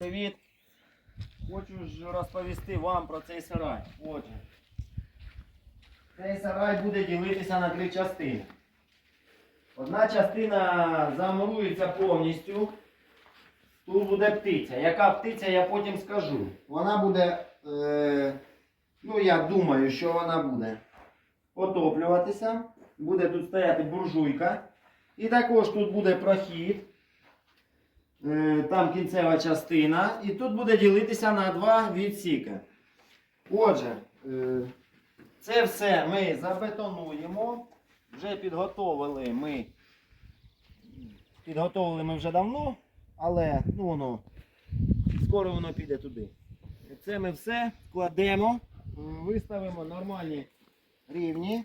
Привіт! Хочу розповісти вам про цей сарай. Отже, цей сарай буде ділитися на три частини. Одна частина замурується повністю. Тут буде птиця. Яка птиця, я потім скажу. Вона буде, е, ну я думаю, що вона буде отоплюватися. Буде тут стояти буржуйка. І також тут буде прохід. Е, Там кінцева частина. І тут буде ділитися на два відсіки. Отже, е, це все ми забетонуємо. Вже підготовили ми. Підготовили ми вже давно, але ну, воно, скоро воно піде туди. Це ми все складемо, е, виставимо нормальні рівні.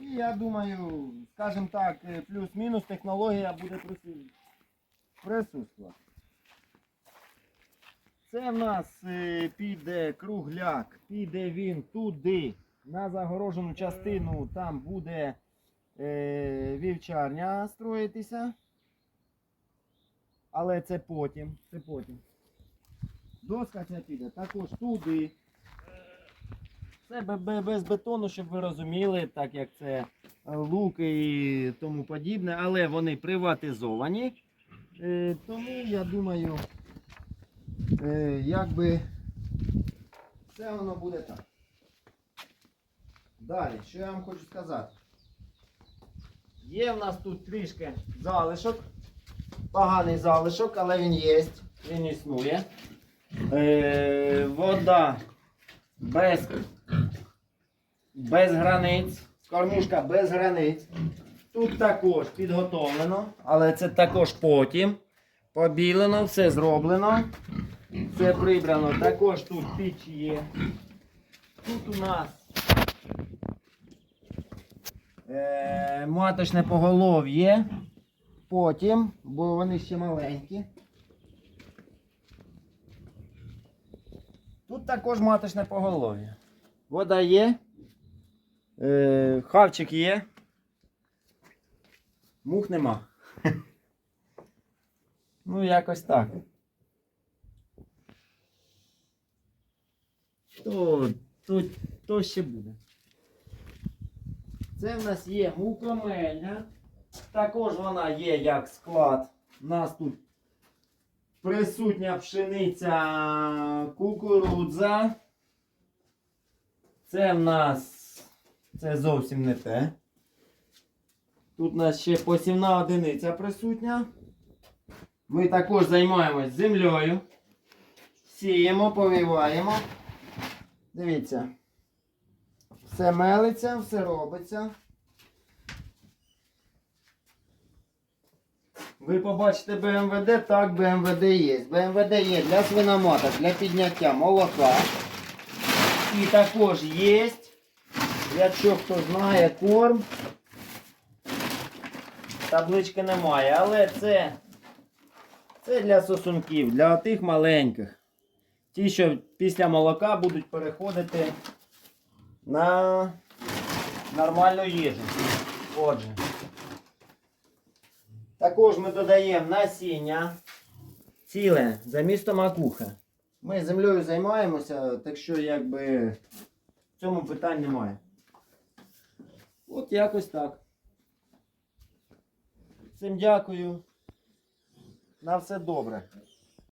І я думаю, скажімо так, е, плюс-мінус технологія буде присутня присутствувати. Це в нас е, піде кругляк, піде він туди, на загорожену частину, там буде е, вівчарня строїтися. Але це потім. Це потім. Доска ця піде також туди. Це бе- бе- без бетону, щоб ви розуміли, так як це луки і тому подібне, але вони приватизовані. Е, тому я думаю, е, якби все воно буде так. Далі, що я вам хочу сказати? Є в нас тут трішки залишок. Поганий залишок, але він є, він існує. Е, вода без, без границь. Кормушка без границь. Тут також підготовлено, але це також потім. Побілено, все зроблено. Все прибрано. Також тут піч є. Тут у нас е, маточне поголов'я. Потім, бо вони ще маленькі. Тут також маточне поголов'я. Вода є. Е, хавчик є. Мух нема. Ну, якось так. То, то, то ще буде. Це в нас є мукомельня. Також вона є як склад. У нас тут присутня пшениця кукурудза. Це в нас це зовсім не те. Тут у нас ще посівна одиниця присутня. Ми також займаємось землею. Сіємо, повіваємо. Дивіться. Все мелиться, все робиться. Ви побачите БМВД, так БМВД є. БМВД є для свиноматок, для підняття молока. І також є, якщо хто знає, корм. Таблички немає, але це, це для сосунків, для тих маленьких. Ті, що після молока будуть переходити на нормальну їжу. Отже. Також ми додаємо насіння ціле за місто макуха. Ми землею займаємося, так що якби в цьому питань немає. От якось так. Всім дякую. На все добре.